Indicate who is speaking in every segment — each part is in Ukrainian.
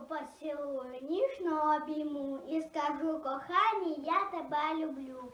Speaker 1: Поцілую, ніжно обійму і скажу, кохані, я тебе люблю.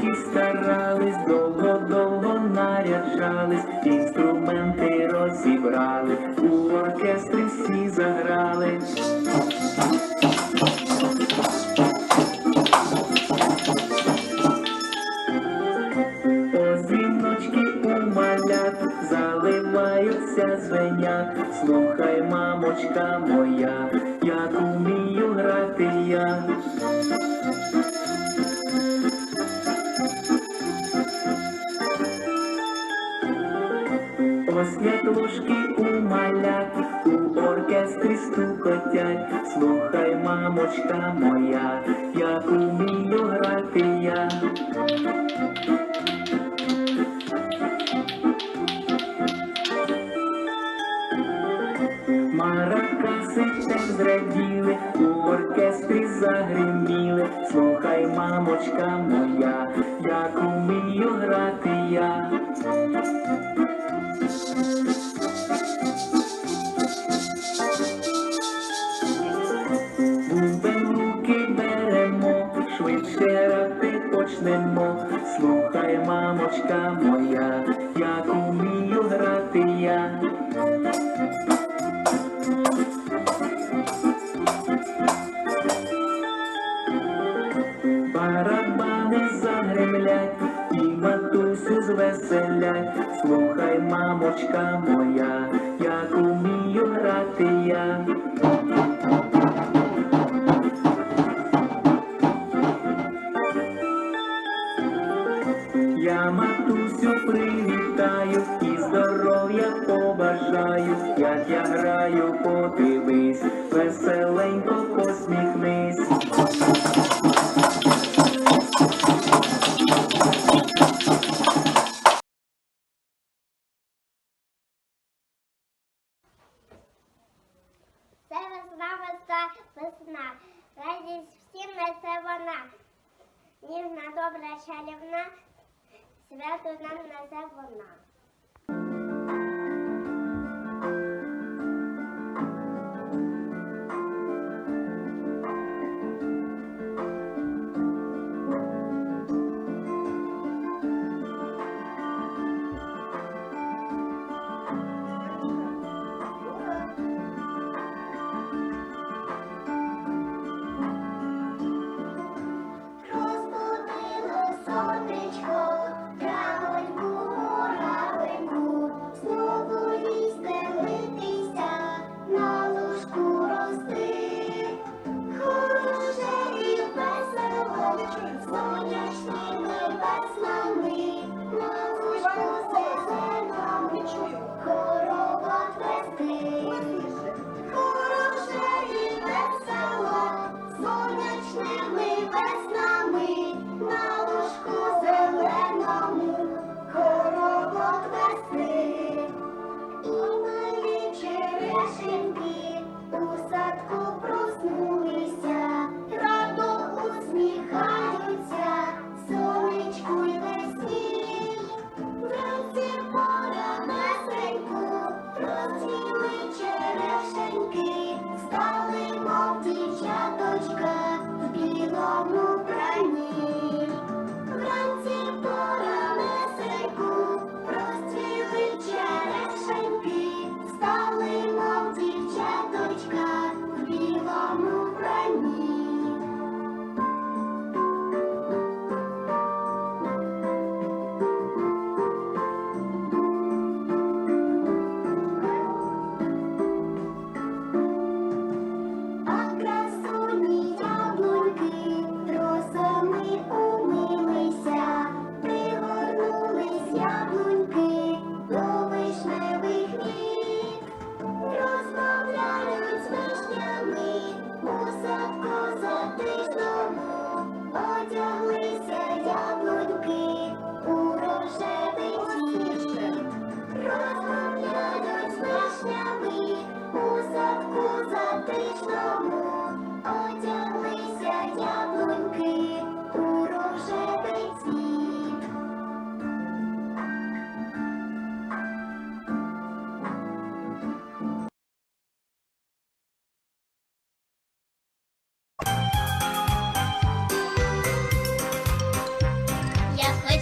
Speaker 2: Мамочки старались, довго-довго наряджались, інструменти розібрали, у оркестрі всі заграли. Заливаються звенят. Слухай, мамочка моя, як умію грати я. Освітлушки у малят, у оркестрі стукотять. Слухай, мамочка моя, як умію грати я. Маракаси теж зраділи, у оркестрі загриміли. Слухай, мамочка моя, як умію грати я. Звеселять. Слухай, мамочка моя, як
Speaker 1: чарівна, свято нам несе вона.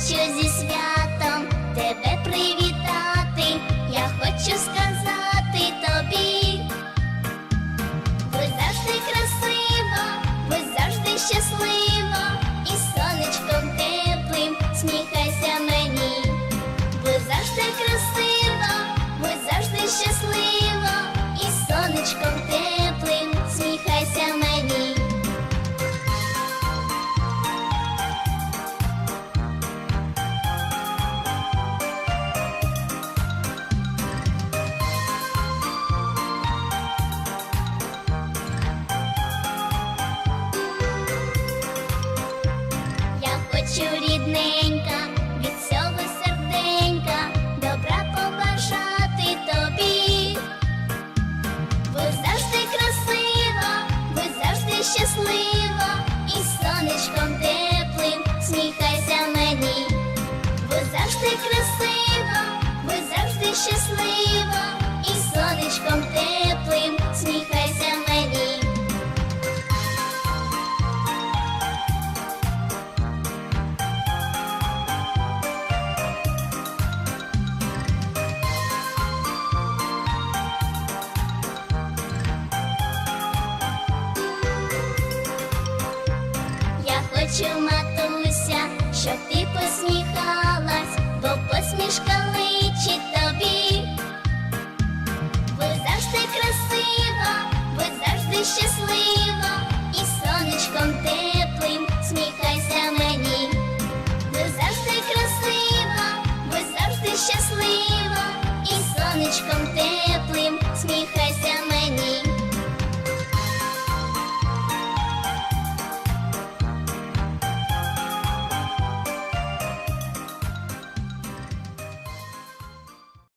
Speaker 3: Хочу зі святом тебе привітати, я хочу сказати тобі. Будь завжди красиво, будь завжди щасливо, і сонечком теплим сміхайся мені. Будь завжди красиво, будь завжди щасливо, і сонечком хочу рідненька, від всього серденька, добра побажати тобі. Будь завжди красиво, будь завжди щасливо, і сонечком теплим сміхайся мені. Будь завжди красиво, будь завжди щасливо, і сонечком теплим сміхайся хочу,